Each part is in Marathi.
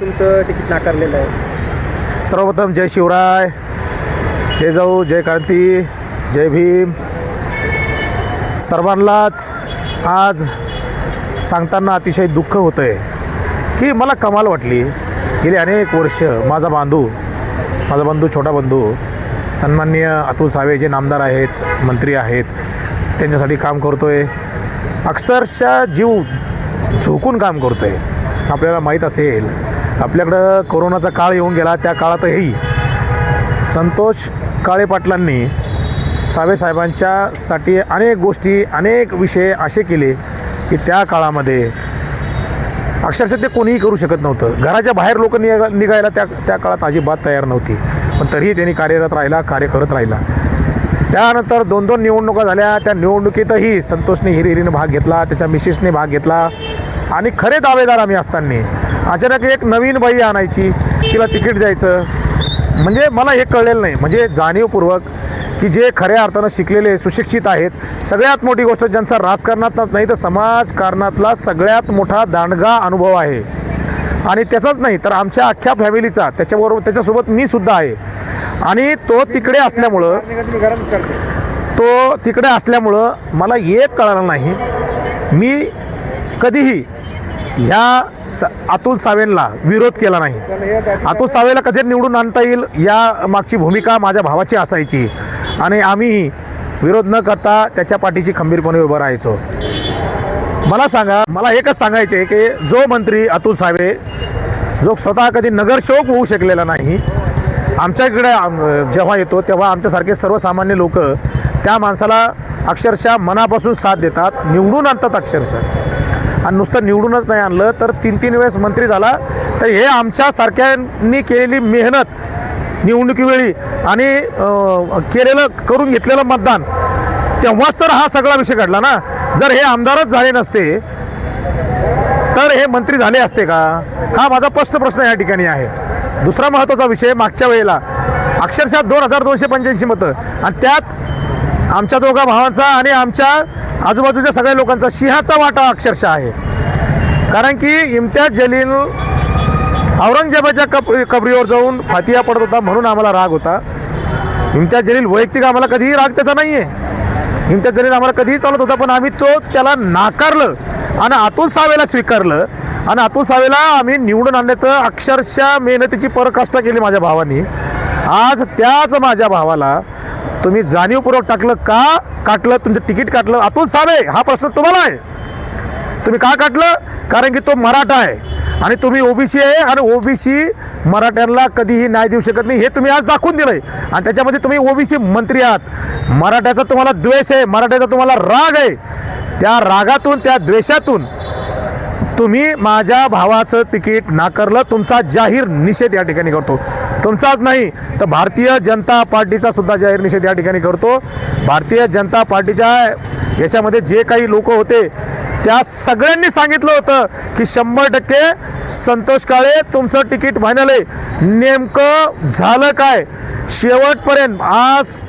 तुमचं तिकीट नाकारलेलं आहे. सर्वप्रथम जय शिवराय जय जाऊ जय क्रांती जय भीम. सर्वांनाच आज सांगताना अतिशय दुःख होतं आहे की मला कमाल वाटली. गेली अनेक वर्ष माझा बांधू माझा बंधू छोटा बंधू सन्माननीय अतुल सावे जे नामदार आहेत मंत्री आहेत त्यांच्यासाठी काम करतो आहे अक्षरशः जीव झोकून काम करतो आहे आपल्याला माहीत असेल आपल्याकडं कोरोनाचा काळ येऊन गेला त्या काळातही संतोष काळे पाटलांनी सावेसाहेबांच्यासाठी अनेक गोष्टी अनेक विषय असे केले की त्या काळामध्ये अक्षरशः ते कोणीही करू शकत नव्हतं. घराच्या बाहेर लोक निघा निघायला त्या त्या काळात अजिबात तयार नव्हती. पण तरीही त्यांनी कार्यरत राहिला कार्य करत राहिला. त्यानंतर दोन दोन निवडणुका झाल्या. त्या निवडणुकीतही संतोषने हिरिहिरीनं भाग घेतला त्याच्या मिसेसने भाग घेतला. आणि खरे दावेदार आम्ही असताना अचानक एक नवीन बाई आणायची तिला तिकीट द्यायचं. म्हणजे मला हे कळलेलं नाही. म्हणजे जाणीवपूर्वक की जे खऱ्या अर्थानं शिकलेले सुशिक्षित आहेत सगळ्यात मोठी गोष्ट ज्यांचा राजकारणात नाही तर समाजकारणातला सगळ्यात मोठा दांडगा अनुभव आहे. आणि त्याचाच नाही तर आमच्या अख्ख्या फॅमिलीचा त्याच्याबरोबर त्याच्यासोबत मी सुद्धा आहे. आणि तो तिकडे असल्यामुळं तो तिकडे असल्यामुळं मला एक कळालं नाही. मी कधीही ह्या स अतुल सावेंना विरोध केला नाही. अतुल सावेला कधी निवडून आणता येईल या मागची भूमिका माझ्या भावाची असायची. आणि आम्ही विरोध न करता त्याच्या पाठीची खंबीरपणे उभं राहायचो. मला सांगा मला एकच सांगायचे आहे की जो मंत्री अतुल सावे जो स्वतः कधी नगरसेवक होऊ शकलेला नाही आमच्याकडे जेव्हा येतो तेव्हा आमच्यासारखे सर्वसामान्य लोक त्या माणसाला अक्षरशः मनापासून साथ देतात निवडून आणतात अक्षरशः. आणि नुसतं निवडूनच नाही आणलं तर तीन तीन वेळेस मंत्री झाला. तर हे आमच्यासारख्यांनी केलेली मेहनत निवडणुकीवेळी आणि केलेलं करून घेतलेलं मतदान तेव्हाच तर हा सगळा विषय घडला ना. जर हे आमदारच झाले नसते तर हे मंत्री झाले असते का? हा माझा स्पष्ट प्रश्न या ठिकाणी आहे. दुसरा महत्त्वाचा विषय मागच्या वेळेला. अक्षरशः दोन हजार दोनशे पंच्याऐंशी मतं. आणि त्यात आमच्या दोघा भावांचा आणि आमच्या आजूबाजूच्या सगळ्या लोकांचा सिंहाचा वाटा अक्षरशः आहे. कारण की इम्तियाज जलील औरंगजेबाच्या कप कबरीवर जाऊन फातिया पडत होता म्हणून आम्हाला राग होता. इम्तियाज जलील वैयक्तिक आम्हाला कधीही राग त्याचा नाही आहे इम्तियाज जलील आम्हाला कधीही चालत होता पण आम्ही तो त्याला नाकारलं आणि अतुल सावेला स्वीकारलं. आणि अतुल सावेला आम्ही निवडून आणण्याचं अक्षरशः मेहनतीची परकाष्ठा केली माझ्या भावानी. आज त्याच माझ्या भावाला तुम्ही जाणीवपूर्वक टाकलं का काटलं? तुमचं तिकीट काटलं? अतुल साबे हा प्रश्न तुम्हाला आहे. तुम्ही का काटलं? कारण की तो मराठा आहे. आणि तुम्ही ओबीसी आहे आणि ओबीसी मराठ्यांना कधीही न्याय देऊ शकत नाही. हे तुम्ही आज दाखवून दिलंय. आणि त्याच्यामध्ये तुम्ही ओबीसी मंत्री आहात. मराठ्याचा तुम्हाला द्वेष आहे. मराठ्याचा तुम्हाला राग आहे. त्या रागातून त्या द्वेषातून तुम्ही माझ्या भावाचं तिकीट नाकारलं तुमचा जाहीर निषेध या ठिकाणी करतो. तुमचाच नाही तर भारतीय जनता पार्टीचा सुद्धा जाहीर निषेध या ठिकाणी करतो. भारतीय जनता पार्टीच्या याच्यामध्ये जे काही लोक होते त्या सगळ्यांनी सांगितलं होतं की शंभर टक्के संतोष काळे तुमचं तिकीट फायनल नेमकं झालं काय? शेवटपर्यंत आज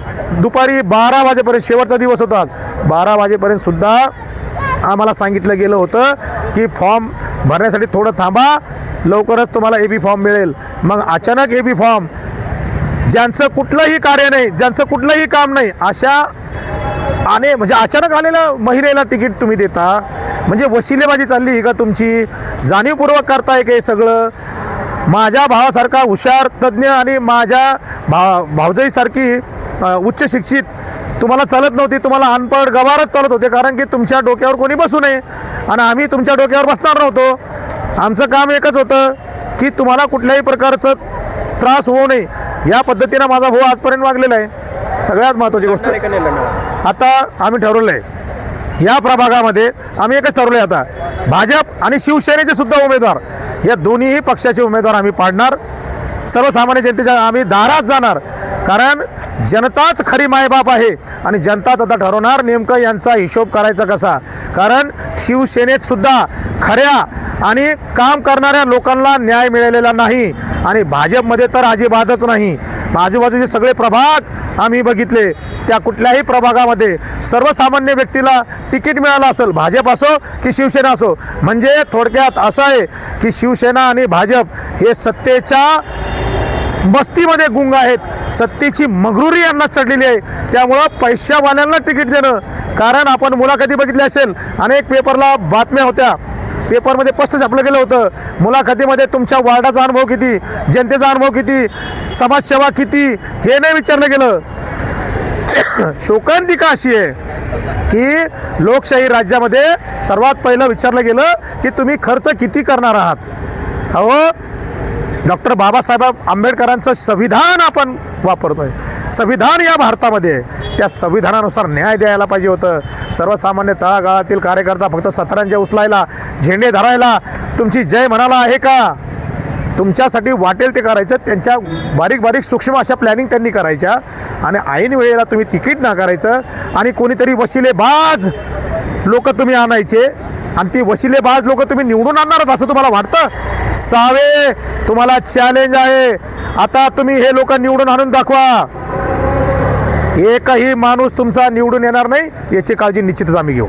दुपारी बारा वाजेपर्यंत शेवटचा दिवस होता आज बारा वाजेपर्यंत सुद्धा आम्हाला सांगितलं गेलं होतं की फॉर्म भरण्यासाठी थोडं थांबा. लवकरच तुम्हाला ए बी फॉर्म मिळेल. मग अचानक ए बी फॉर्म ज्यांचं कुठलंही कार्य नाही ज्यांचं कुठलंही काम नाही अशा आणि म्हणजे अचानक आलेल्या महिलेला तिकीट तुम्ही देता. म्हणजे वशिलेबाजी चालली ही का तुमची? जाणीवपूर्वक करताय का हे सगळं? माझ्या भावासारखा हुशार तज्ज्ञ आणि माझ्या भा भावजईसारखी उच्च शिक्षित तुम्हाला चालत नव्हती तुम्हाला अनपड गवारच चालत होते कारण की तुमच्या डोक्यावर कोणी बसू नये. आणि आम्ही तुमच्या डोक्यावर बसणार नव्हतो. आमचं काम एकच होतं की तुम्हाला कुठल्याही प्रकारचं त्रास होऊ नये. या पद्धतीनं माझा भाऊ आजपर्यंत वागलेला आहे. सगळ्यात महत्त्वाची गोष्ट? आता आम्ही ठरवलं आहे. या प्रभागामध्ये आम्ही एकच ठरवलं आहे आता. भाजप आणि शिवसेनेचे सुद्धा उमेदवार. या दोन्हीही पक्षाचे उमेदवार आम्ही पाडणार. सर्वसामान्य जनतेच्या आम्ही दारात जाणार. कारण जनताच खरी मायबाप आहे आणि जनताच आता ठरवणार नेमकं यांचा हिशोब करायचा कसा. कारण शिवसेनेत सुद्धा खऱ्या आणि काम करणाऱ्या लोकांना न्याय मिळालेला नाही आणि भाजपमध्ये तर अजिबातच नाही. आजूबाजूचे सगळे प्रभाग आम्ही बघितले. त्या कुठल्याही प्रभागामध्ये सर्वसामान्य व्यक्तीला तिकीट मिळालं असेल भाजप असो की शिवसेना असो. म्हणजे थोडक्यात असं आहे की शिवसेना आणि भाजप हे सत्तेच्या मस्तीमध्ये गुंग आहेत. सत्तेची मगरुरी यांना चढलेली आहे. त्यामुळं पैशावाल्यांना तिकीट देणं कारण आपण मुलाखती बघितली असेल अनेक पेपरला बातम्या होत्या. पेपरमध्ये स्पष्ट छापलं गेलं होतं मुलाखतीमध्ये तुमच्या वार्डाचा अनुभव किती जनतेचा अनुभव किती समाजसेवा किती हे नाही विचारलं गेलं. शोकांतिका अशी आहे की लोकशाही राज्यामध्ये सर्वात पहिलं विचारलं गेलं की तुम्ही खर्च किती करणार आहात? अहो डॉक्टर बाबासाहेब आंबेडकरांचं संविधान आपण वापरतोय. संविधान या भारतामध्ये आहे. त्या संविधानानुसार न्याय द्यायला पाहिजे होतं. सर्वसामान्य तळागाळातील कार्यकर्ता फक्त सतरांच्या उचलायला झेंडे धरायला तुमची जय म्हणाला आहे का? तुमच्यासाठी वाटेल ते करायचं. त्यांच्या बारीक बारीक सूक्ष्म अशा प्लॅनिंग त्यांनी करायच्या. आणि ऐन वेळेला तुम्ही तिकीट नाकारायचं आणि कोणीतरी वशिले बाज लोक तुम्ही आणायचे. आणि ती वशिलेबाज लोक तुम्ही निवडून आणणारच असं तुम्हाला वाटतं? सावे तुम्हाला चॅलेंज आहे. आता तुम्ही हे लोक निवडून आणून दाखवा. एकही माणूस तुमचा निवडून येणार नाही याची काळजी निश्चितच आम्ही घेऊ.